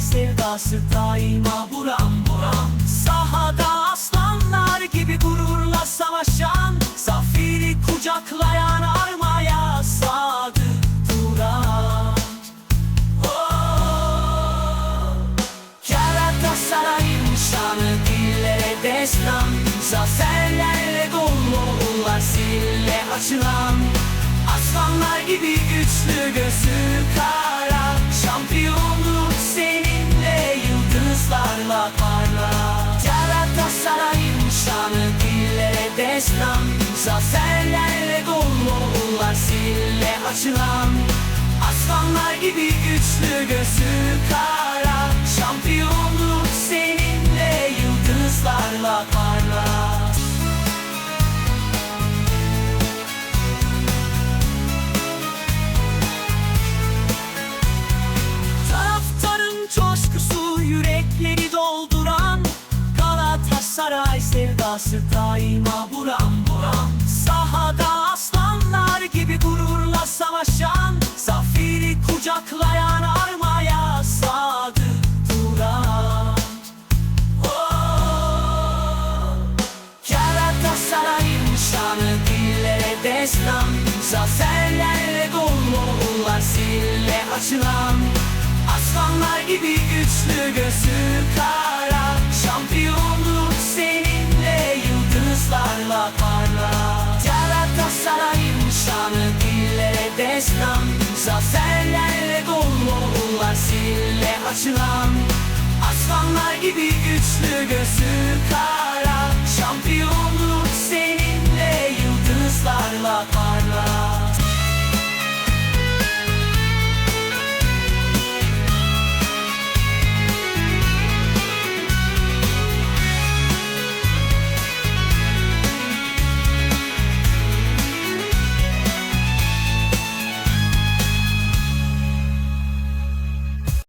sevdası daima buram buram. Sahada aslanlar gibi gururla savaşan Zaferi kucaklayan armaya sadık duran. Oh! Galatasaray'ın şanı dillere destan. Zaferlerle dolu oğullar sille açılan. Aslanlar gibi güçlü gözü kara destan Zaferlerle dolu oğullar sille açılan Aslanlar gibi güçlü gözü kara. Şampiyonluk seninle yıldızlarla parlar. Taraftarın coşkusu yürekleri dolduran Galatasaray sevdası daima buram buram. Sahada aslanlar gibi gururla savaşan Zaferi kucaklayan armaya sadık duran. Oh! Galatasaray'ın şanı dillere destan Zaferlerle dolu oğullar sille açılan. Aslanlar gibi güçlü gözü kara destan Zaferlerle dolu oğullar sille açılan Aslanlar gibi güçlü gözü kara Şampiyon